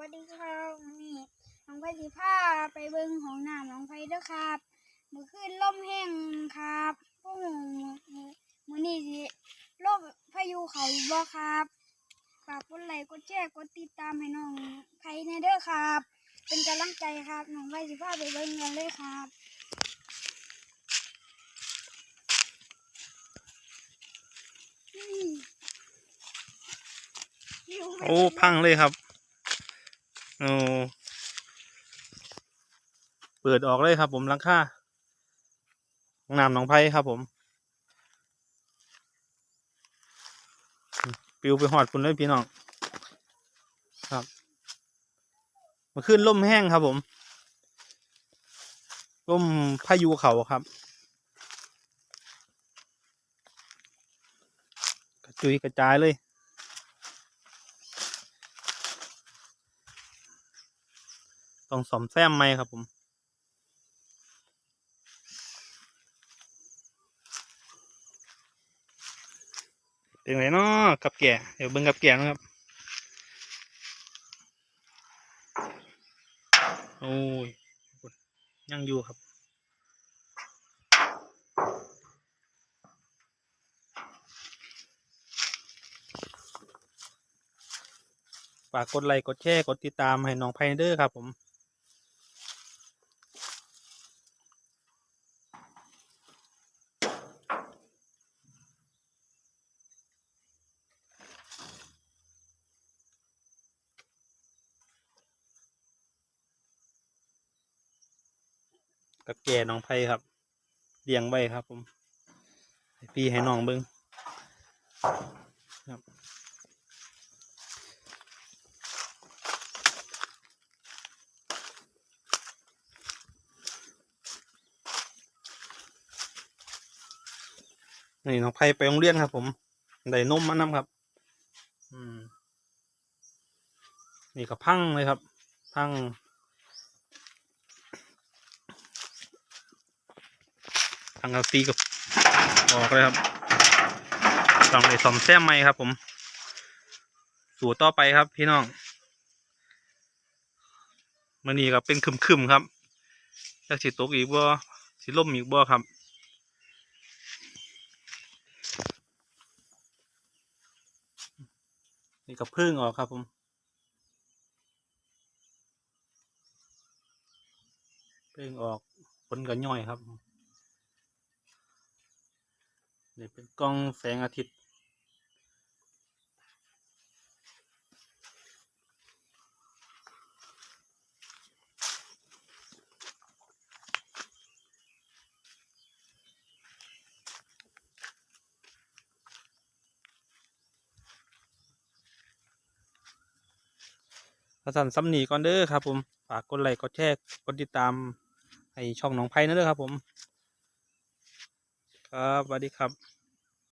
วัสดีครับนี่น้องไผ่สิพาไปเบิ่งของน้ำน้องไผ่เด้อครับมื่อคืนลมแห้งครับพวกหนูมือมือนี้สิลมพายุเขาอีกบ่ครับฝากกดไลค์กดแชร์กดติดตามให้น้องไผ่ในเด้อครับ เป็นกำลังใจครับน้องไผ่สิพาไปเบิ่งกันเลยครับโอ้พังเลยครับ โอ้เปิดออกเลยครับ ผมหลังคาห้องน้ำหนองไผ่ครับผม ปิวไปหอดคุณเลยพี่น้อง ครับมาขึ้นล่มแห้งครับผมล่มพายุเขาครับ กระจุยกระจายเลย ต้องสอมแซมไหมครับผมเป็นไงเนาะกับแก่เดี๋ยวเบิ่งกับแก่นะครับ โอ้ยยังอยู่ครับฝากกดไลค์กดแชร์กดติดตามให้น้องไพเดอร์ครับผม กับแก่น้องไพครับเลี้ยงไว้ครับ ผมให้พี่ให้น้องเบิ้งครับนี่น้องไพไปโรงเรียนครับ ผมได้นมมานำครับ อืม นี่ก็พังเลยครับ พัง พังกาซีกับออกเลยครับต้องได้ซ่อมแซมใหม่ครับ ผม สู่ต่อไปครับ พี่น้องมันนี่ก็เป็นคึมๆครับจักสิตกอีกบ่สิล่มอีกบ่ครับนี่ก็พึ่งออกครับผมพึ่งออกผลก็ย่อยครับ นี่เป็นกล้องแสงอาทิตย์กระสันซ้ำหนีก่อนเด้อครับผม ฝากกดไลค์กดแชร์กดติดตามให้ช่องหน้องไผ่นะเด้อครับผม ครับสวัสดีครับ